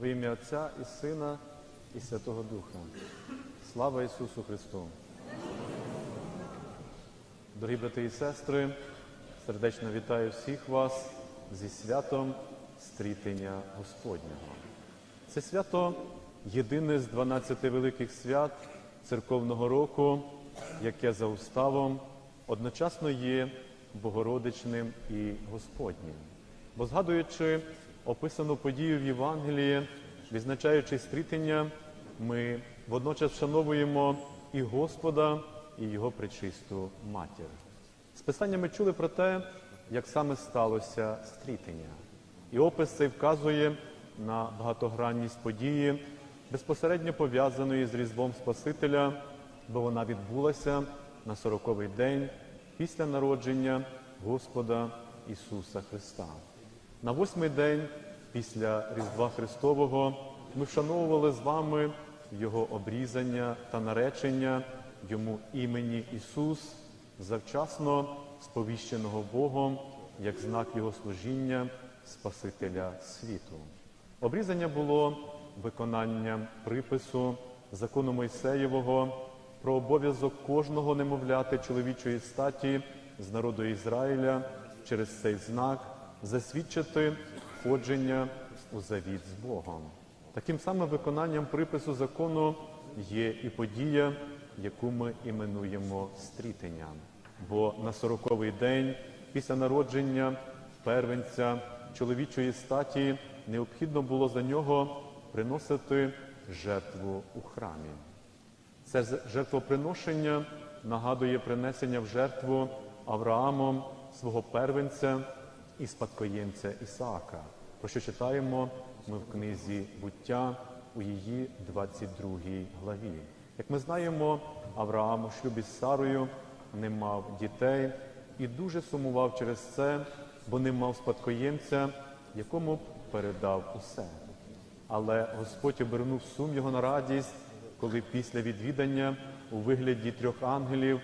Во ім'я Отця і Сина, і Святого Духа. Слава Ісусу Христу! Дорогі брати і сестри, сердечно вітаю всіх вас зі святом стрітення Господнього. Це свято єдине з 12 великих свят церковного року, яке за уставом одночасно є Богородичним і Господнім. Бо згадуючи описану подію в Євангелії, відзначаючи стрітення, ми водночас вшановуємо і Господа, і Його пречисту матір. З писання ми чули про те, як саме сталося стрітення. І опис цей вказує на багатогранність події, безпосередньо пов'язаної з Різдвом Спасителя, бо вона відбулася на сороковий день після народження Господа Ісуса Христа. На восьмий день після Різдва Христового ми вшановували з вами Його обрізання та наречення Йому імені Ісус, завчасно сповіщеного Богом як знак Його служіння Спасителя світу. Обрізання було виконанням припису закону Мойсеєвого про обов'язок кожного немовляти чоловічої статі з народу Ізраїля через цей знак засвідчити входження у завіт з Богом. Таким самим виконанням припису закону є і подія, яку ми іменуємо стрітенням. Бо на сороковий день після народження первенця чоловічої статі необхідно було за нього приносити жертву у храмі. Це жертвоприношення нагадує принесення в жертву Авраамом свого первенця і спадкоємця Ісаака, про що читаємо ми в книзі буття у її 22 главі. Як ми знаємо, Авраам у шлюбі з Сарою не мав дітей і дуже сумував через це, бо не мав спадкоємця, якому б передав усе. Але Господь обернув сум його на радість, коли після відвідання у вигляді трьох ангелів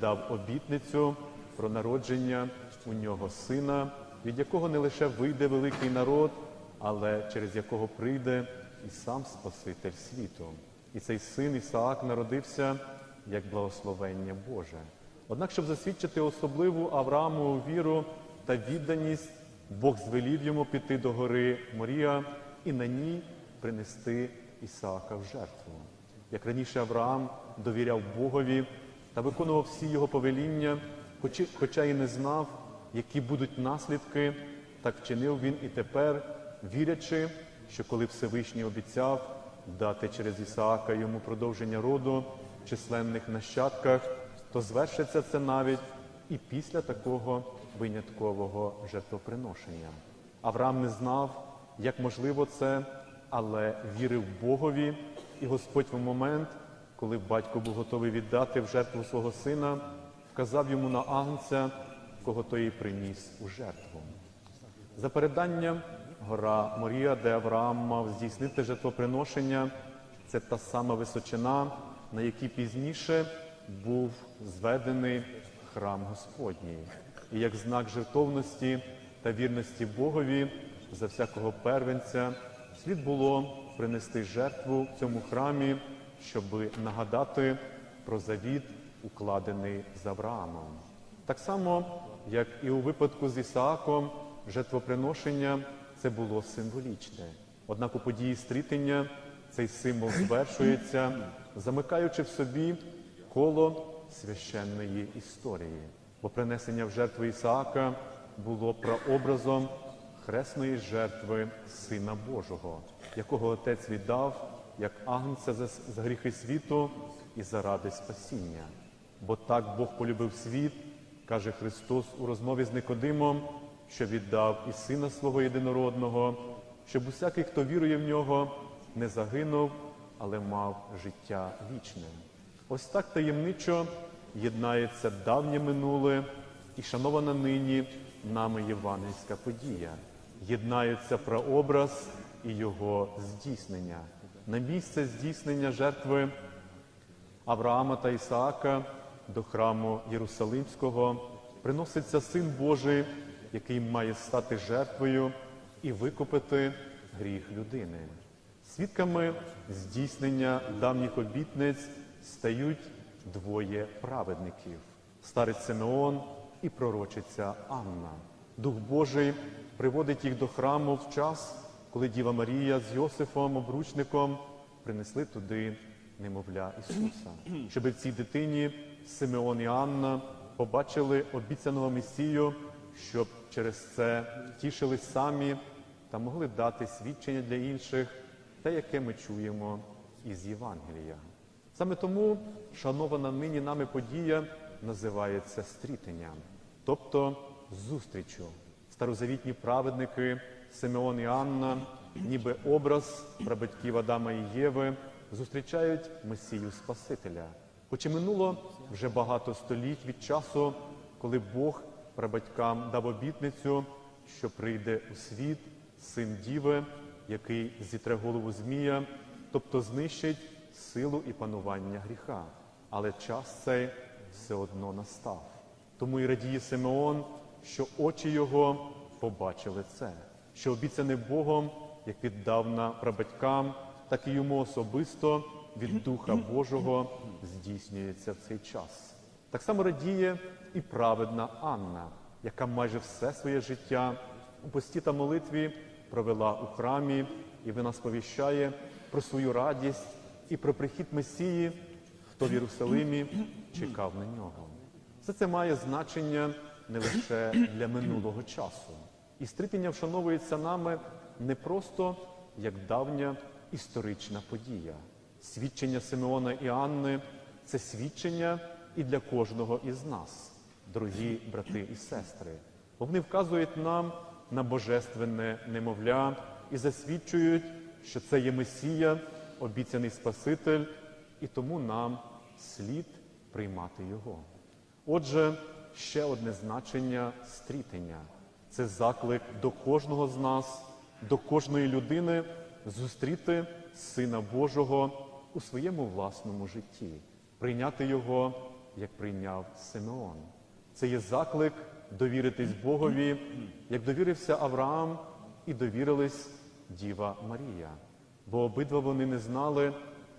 дав обітницю про народження у нього сина, від якого не лише вийде великий народ, але через якого прийде і сам Спаситель світу. І цей син Ісаак народився як благословення Боже. Однак, щоб засвідчити особливу Авраамову віру та відданість, Бог звелів йому піти до гори Морія і на ній принести Ісаака в жертву. Як раніше Авраам довіряв Богові та виконував всі його повеління, хоча і не знав, які будуть наслідки, так вчинив він і тепер, вірячи, що коли Всевишній обіцяв дати через Ісаака йому продовження роду в численних нащадках, то звершиться це навіть і після такого виняткового жертвоприношення. Авраам не знав, як можливо це, але вірив Богові, і Господь в момент, коли батько був готовий віддати в жертву свого сина, вказав йому на агнця, кого той приніс у жертву. За переданням, гора Морія, де Авраам мав здійснити жертвоприношення, це та сама височина, на якій пізніше був зведений храм Господній. І як знак жертовності та вірності Богові за всякого первенця слід було принести жертву в цьому храмі, щоб нагадати про завіт, укладений з Авраамом. Так само, як і у випадку з Ісааком, жертвоприношення це було символічне. Однак у події стрітення цей символ звершується, замикаючи в собі коло священної історії. Бо принесення в жертву Ісаака було прообразом хресної жертви Сина Божого, якого Отець віддав як агнця за, гріхи світу і заради спасіння. Бо так Бог полюбив світ, каже Христос у розмові з Никодимом, що віддав і Сина свого єдинородного, щоб усякий, хто вірує в нього, не загинув, але мав життя вічне. Ось так таємничо єднається давнє минуле і шанована нині нами євангельська подія. Єднаються прообраз і його здійснення. На місце здійснення жертви Авраама та Ісаака до храму Єрусалимського приноситься Син Божий, який має стати жертвою і викупити гріх людини. Свідками здійснення давніх обітниць стають двоє праведників старець Симеон і пророчиця Анна. Дух Божий приводить їх до храму в час, коли Діва Марія з Йосифом, обручником, принесли туди немовля Ісуса, щоб в цій дитині Симеон і Анна побачили обіцяного Месію, щоб через це тішились самі та могли дати свідчення для інших, те, яке ми чуємо із Євангелія. Саме тому шанована нині нами подія називається стрітенням, тобто зустрічю. Старозавітні праведники Симеон і Анна, ніби образ прабатьків Адама і Єви, зустрічають Месію Спасителя. Хоч і минуло вже багато століть від часу, коли Бог прабатькам дав обітницю, що прийде у світ син Діви, який зітре голову Змія, тобто знищить силу і панування гріха. Але час цей все одно настав. Тому і радіє Симеон, що очі його побачили це, що обіцяне Богом, як віддавна прабатькам, так і йому особисто від Духа Божого здійснюється в цей час. Так само радіє і праведна Анна, яка майже все своє життя у пості та молитві провела у храмі, і вона сповіщає про свою радість і про прихід Месії, хто в Єрусалимі чекав на нього. Все це має значення не лише для минулого часу. І стрітення вшановується нами не просто як давня історична подія. Свідчення Симеона і Анни це свідчення і для кожного із нас, дорогі брати і сестри. Вони вказують нам на божественне немовля і засвідчують, що це є Месія, обіцяний Спаситель, і тому нам слід приймати його. Отже, ще одне значення стрітення це заклик до кожного з нас, до кожної людини зустріти Сина Божого у своєму власному житті, прийняти його, як прийняв Симеон. Це є заклик довіритись Богові, як довірився Авраам і довірились Діва Марія. Бо обидва вони не знали,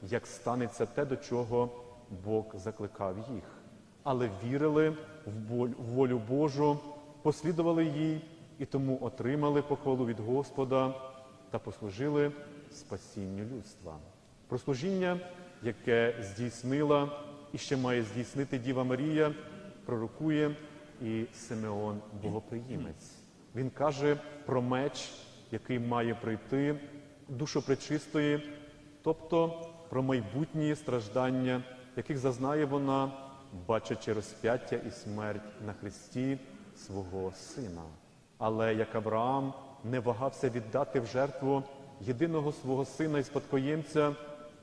як станеться те, до чого Бог закликав їх, але вірили в волю Божу, послідували їй і тому отримали похвалу від Господа та послужили спасінню людства. Про служіння, яке здійснила і ще має здійснити Діва Марія, пророкує і Симеон Богоприємець. Він каже про меч, який має прийти душу пречистої, тобто про майбутні страждання, яких зазнає вона, бачачи розп'яття і смерть на Христі свого Сина. Але як Авраам не вагався віддати в жертву єдиного свого сина і спадкоємця,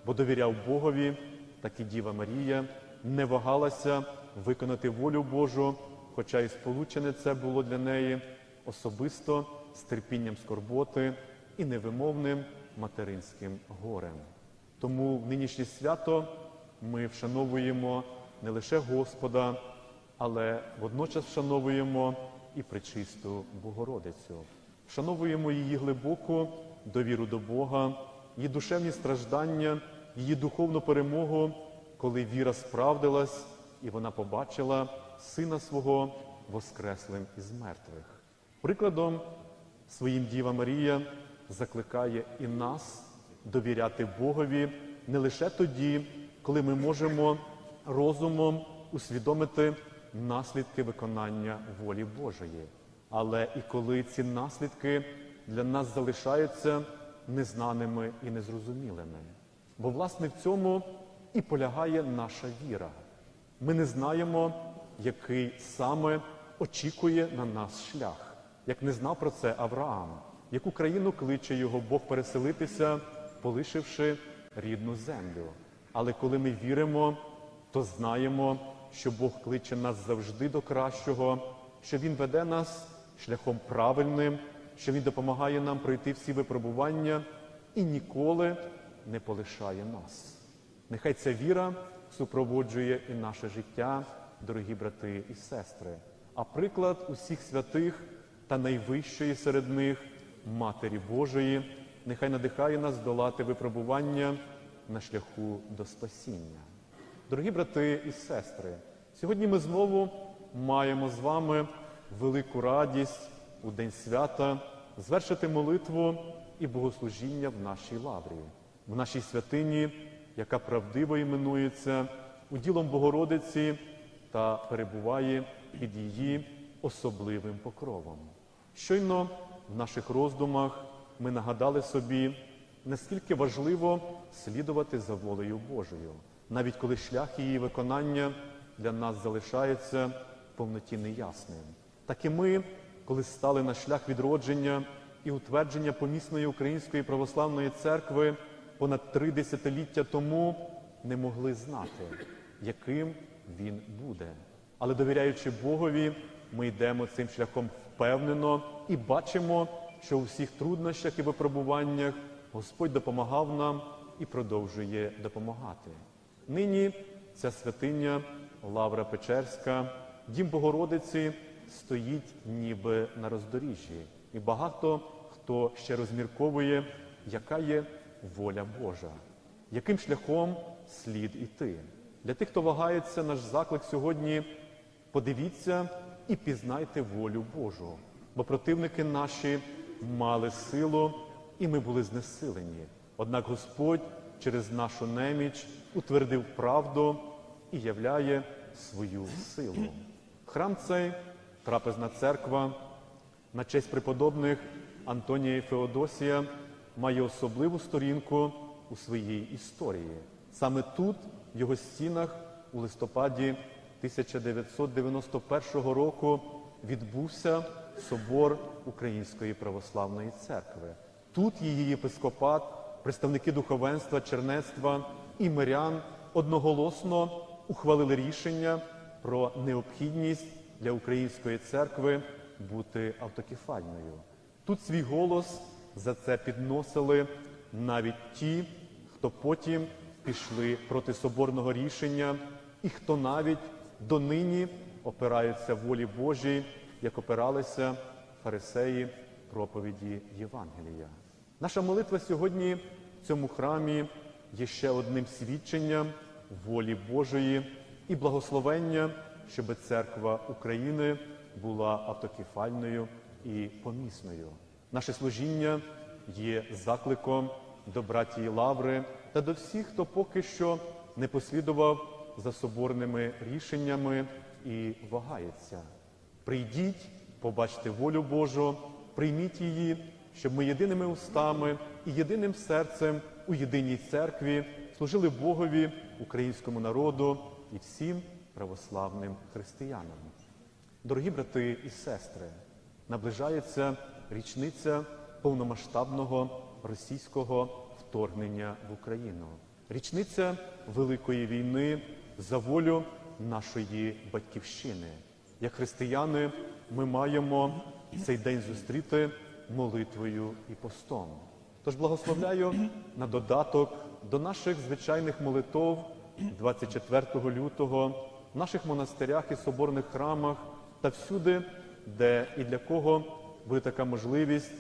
бо довіряв Богові, так і Діва Марія не вагалася виконати волю Божу, хоча і сполучене це було для неї особисто з терпінням скорботи і невимовним материнським горем. Тому в нинішнє свято ми вшановуємо не лише Господа, але водночас вшановуємо і пречисту Богородицю. Вшановуємо її глибоку довіру до Бога, її душевні страждання, її духовну перемогу, коли віра справдилась і вона побачила сина свого воскреслим із мертвих. Прикладом своїм Діва Марія закликає і нас довіряти Богові не лише тоді, коли ми можемо розумом усвідомити наслідки виконання волі Божої, але і коли ці наслідки для нас залишаються незнаними і незрозумілими. Бо, власне, в цьому і полягає наша віра. Ми не знаємо, який саме очікує на нас шлях, як не знав про це Авраам, яку країну кличе його Бог переселитися, полишивши рідну землю. Але коли ми віримо, то знаємо, що Бог кличе нас завжди до кращого, що Він веде нас шляхом правильним, що Він допомагає нам пройти всі випробування і ніколи не полишає нас. Нехай ця віра супроводжує і наше життя, дорогі брати і сестри. А приклад усіх святих та найвищої серед них Матері Божої нехай надихає нас долати випробування на шляху до спасіння. Дорогі брати і сестри, сьогодні ми знову маємо з вами велику радість у День свята звершити молитву і богослужіння в нашій лаврі, в нашій святині, яка правдиво іменується уділом Богородиці та перебуває під її особливим покровом. Щойно в наших роздумах ми нагадали собі, наскільки важливо слідувати за волею Божою, навіть коли шлях її виконання для нас залишається в повноті неясним. Так і ми, коли стали на шлях відродження і утвердження помісної Української православної церкви понад три десятиліття тому, не могли знати, яким він буде. Але довіряючи Богові, ми йдемо цим шляхом впевнено і бачимо, що у всіх труднощах і випробуваннях Господь допомагав нам і продовжує допомагати. Нині ця святиня Лавра Печерська, дім Богородиці, стоїть ніби на роздоріжжі, і багато хто ще розмірковує, яка є воля Божа, яким шляхом слід іти. Для тих, хто вагається, наш заклик сьогодні подивіться і пізнайте волю Божу, бо противники наші мали силу, і ми були знесилені. Однак Господь через нашу неміч утвердив правду і являє свою силу. Храм цей, трапезна церква, на честь преподобних Антонія і Феодосія має особливу сторінку у своїй історії. Саме тут, в його стінах, у листопаді 1991 року відбувся собор Української православної церкви. Тут її єпископат, представники духовенства, чернецтва і мирян одноголосно ухвалили рішення про необхідність для української церкви бути автокефальною. Тут свій голос за це підносили навіть ті, хто потім пішли проти соборного рішення, і хто навіть донині опираються волі Божій, як опиралися фарисеї проповіді Євангелія. Наша молитва сьогодні в цьому храмі є ще одним свідченням волі Божої і благословення, щоб церква України була автокефальною і помісною. Наше служіння є закликом до братії Лаври та до всіх, хто поки що не послідував за соборними рішеннями і вагається. Прийдіть, побачте волю Божу, прийміть її, щоб ми єдиними устами і єдиним серцем у єдиній церкві служили Богові, українському народу і всім православним християнам. Дорогі брати і сестри, наближається річниця повномасштабного російського вторгнення в Україну, річниця Великої війни за волю нашої батьківщини. Як християни, ми маємо цей день зустріти молитвою і постом. Тож благословляю на додаток до наших звичайних молитов 24 лютого в наших монастирях і соборних храмах та всюди, де і для кого буде така можливість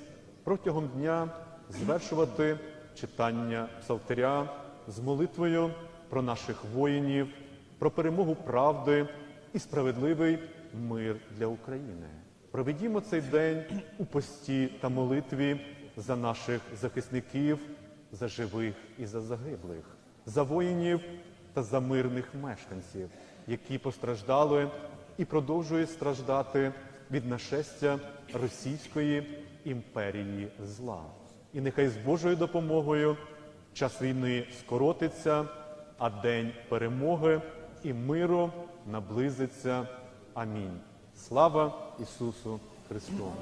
протягом дня звершувати читання псалтиря з молитвою про наших воїнів, про перемогу правди і справедливий мир для України. Проведімо цей день у пості та молитві за наших захисників, за живих і за загиблих, за воїнів та за мирних мешканців, які постраждали і продовжують страждати від нашестя Російської імперії зла. І нехай з Божою допомогою час війни скоротиться, а день перемоги і миру наблизиться. Амінь. Слава Ісусу Христу!